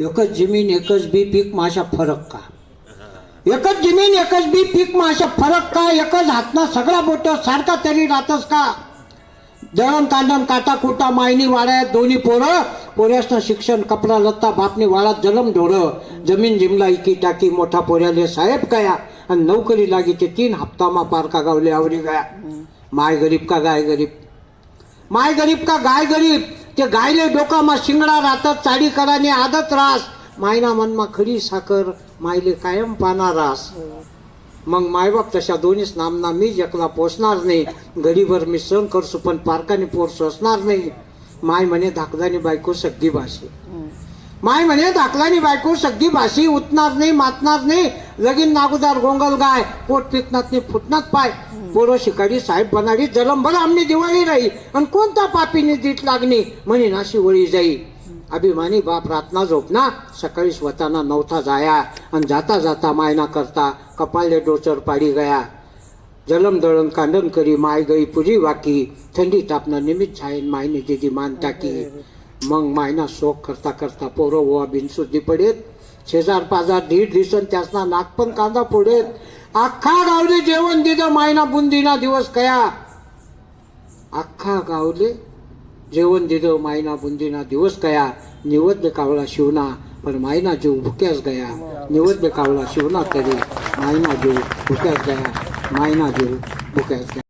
एकच जमीन एकच बी पीक माशा फरक का? एकच जमीन एकच बी पीक माशा फरक का? एकच हातनं सगळा बोट सारखा तरी राहतस का? दळण कांडण काटा कुटा मायनी वाड्यात दोन्ही पोरं पोऱ्यासनं शिक्षण कपडा लत्ता बापनी वाळात जलम ढोरं. जमीन जिमला इकी टाकी मोठा पोऱ्याले साहेब गया आणि नोकरी लागी ते तीन हप्तामा पार का गावले आवरी गया. माय गरीब का गाय गरीब? माय गरीब का गाय गरीब? ते गायले डोकामा शिंगडा राहतात चाडी कराने आदत रास मायना मनमा खडी साखर मायले कायम पाना रास मग मायबाप तशा दोन्हीच नामना मी एकला पोचणार नाही घडीभर मी सहन करसू पण पारकाने पोर सोसणार नाही माय म्हणे धाकदानी बायको सगळी भाषे माय म्हणे धाकलानी बायको सगळी भाषी उतणार नाही मातणार नाही. लगीन नागुदार गोंगल गाय पोट पिकनात नाही फुटनात पाय. पोरं शिकाडी साहेब बनाडी जलम भर दिवाळी राही. आणि कोणता पापीने दीट लागणी? म्हणे नाशी वळी जाई. अभिमानी बाप रातना झोपना सकाळी स्वतःना नवथा जाया. आणि जाता जाता मायना करता कपाले डोचर पाडी गया. जलम दळण कांडण करी माय गई पुरी वाकी. थंडी तापना निमित्त छायन मायने दिदी मान टाकी. मग मायना शोक करता करता पोरं ओवा बिनसुद्धी पडेत. शेजार पाजार धीड दिसन त्यासना नाक पण कांदा फोडेत. अख्खा गावले जेवण दिलं मायना बुंदीना दिवस कया. अख्खा गावले जेवण दिलं मायना बुंदीना दिवस गया निवद्य कावळा शिवना पण मायना जीव भुक्यास गया. निवद्य कावळा शिवना तरी मायना जीव भुक्यास गया. मायना जीव भुक्यास गया.